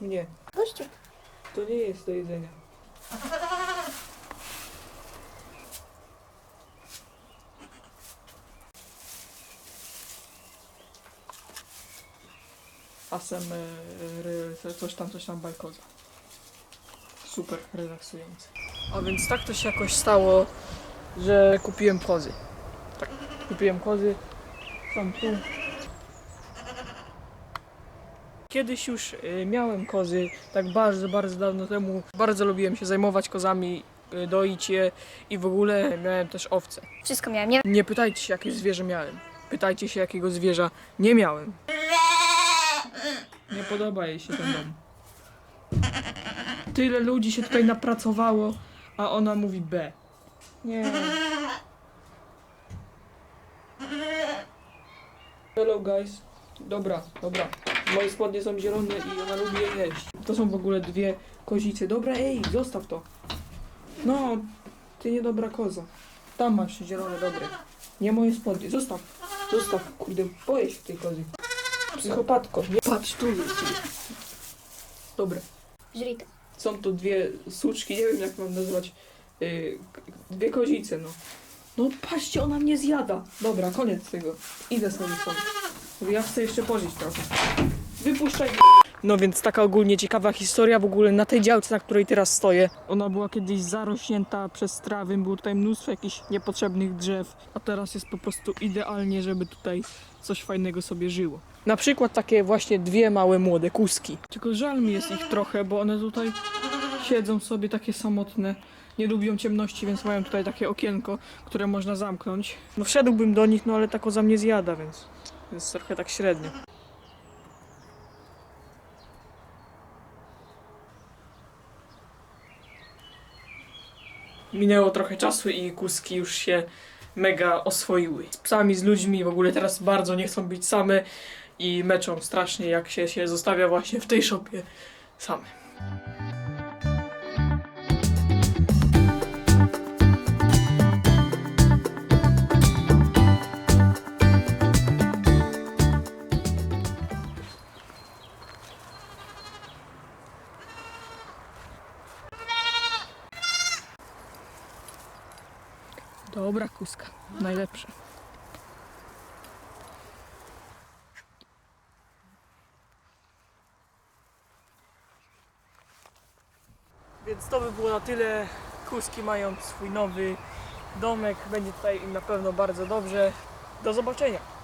mnie. Gościu. To nie jest do jedzenia. ASMR, coś tam, coś tam bajkoza. Super relaksujące. A więc tak to się jakoś stało, że kupiłem kozy. Tak, kupiłem kozy. Są tu. Kiedyś już y, miałem kozy, tak bardzo, bardzo dawno temu. Bardzo lubiłem się zajmować kozami, y, doić je i w ogóle miałem też owce. Wszystko miałem, nie? Nie pytajcie się, jakie zwierzę miałem. Pytajcie się, jakiego zwierza nie miałem. Nie podoba jej się ten dom. Tyle ludzi się tutaj napracowało, a ona mówi B. Nie. Hello guys. Dobra, dobra. Moje spodnie są zielone i ona lubi je jeść. To są w ogóle dwie kozice. Dobra, ej, zostaw to. No, ty niedobra koza. Tam masz zielone, dobre. Nie moje spodnie. Zostaw. Zostaw, kurde, boję się tej kozy. Psychopatko, nie patrz tu. Dobra. Żrij to. Są to dwie suczki, nie wiem jak mam nazwać. Yy, dwie kozice, no. No patrzcie, ona mnie zjada. Dobra, koniec tego. Idę sobie stąd. Ja chcę jeszcze pożyć trochę. Wypuszczaj no więc taka ogólnie ciekawa historia w ogóle na tej działce, na której teraz stoję. Ona była kiedyś zarośnięta przez trawy, było tutaj mnóstwo jakichś niepotrzebnych drzew, a teraz jest po prostu idealnie, żeby tutaj coś fajnego sobie żyło. Na przykład takie właśnie dwie małe młode kuski. Tylko żal mi jest ich trochę, bo one tutaj siedzą sobie takie samotne. Nie lubią ciemności, więc mają tutaj takie okienko, które można zamknąć. No wszedłbym do nich, no ale ta koza mnie zjada, więc jest trochę tak średnio. Minęło trochę czasu i kuski już się mega oswoiły. Z psami, z ludźmi w ogóle teraz bardzo nie chcą być same i meczą strasznie, jak się, się zostawia właśnie w tej szopie same. Dobra kuska, najlepsza. Więc to by było na tyle. Kuski mają swój nowy domek. Będzie tutaj im na pewno bardzo dobrze. Do zobaczenia.